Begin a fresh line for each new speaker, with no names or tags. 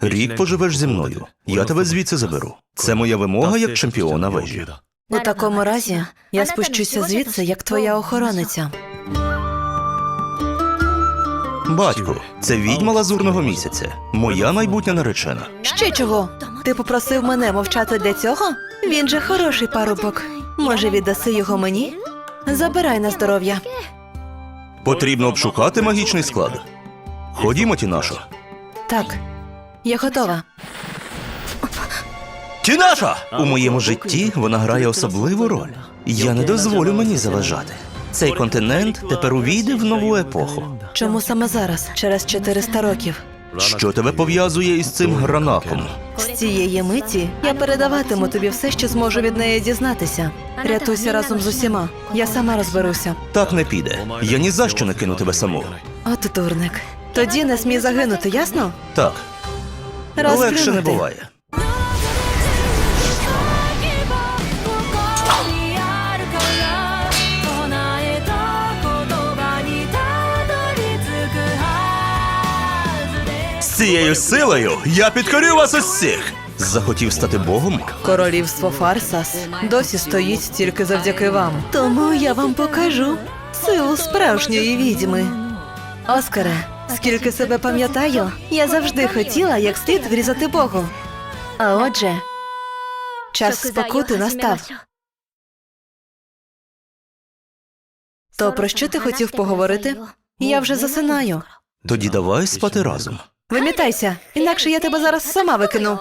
Рік поживеш зі мною. Я тебе звідси заберу. Це моя вимога як чемпіона вежі.
У такому разі я спущуся звідси, як твоя охорониця.
Батько, це відьма лазурного місяця. Моя майбутня наречена.
Ще чого? Ти попросив мене мовчати для цього? Він же хороший парубок. Може, віддаси його мені? Забирай на здоров'я.
Потрібно обшукати магічний склад. Ходімо, Тінашо.
Так, я готова.
Тінаша! У моєму житті вона грає особливу роль. Я не дозволю мені заважати. Цей континент тепер увійде в нову епоху.
Чому саме зараз, через 400 років?
Що тебе пов'язує із цим гранаком?
З цієї миті я передаватиму тобі все, що зможу від неї дізнатися. Рятуйся разом з усіма. Я сама розберуся.
Так не піде. Я ні за що не кину тебе саму.
От дурник. Тоді не смій загинути, ясно?
Так, розплюнути. Легше не буває. Цією силою я підкорю вас усіх. Захотів стати богом?
Королівство Фарсас досі стоїть тільки завдяки вам. Тому я вам покажу силу справжньої відьми. Оскаре, скільки себе пам'ятаю, я завжди хотіла як слід врізати Богу. А отже, час спокути настав. То про що ти хотів поговорити? Я вже засинаю.
Тоді давай спати разом.
Вимітайся, інакше я тебе зараз сама викину.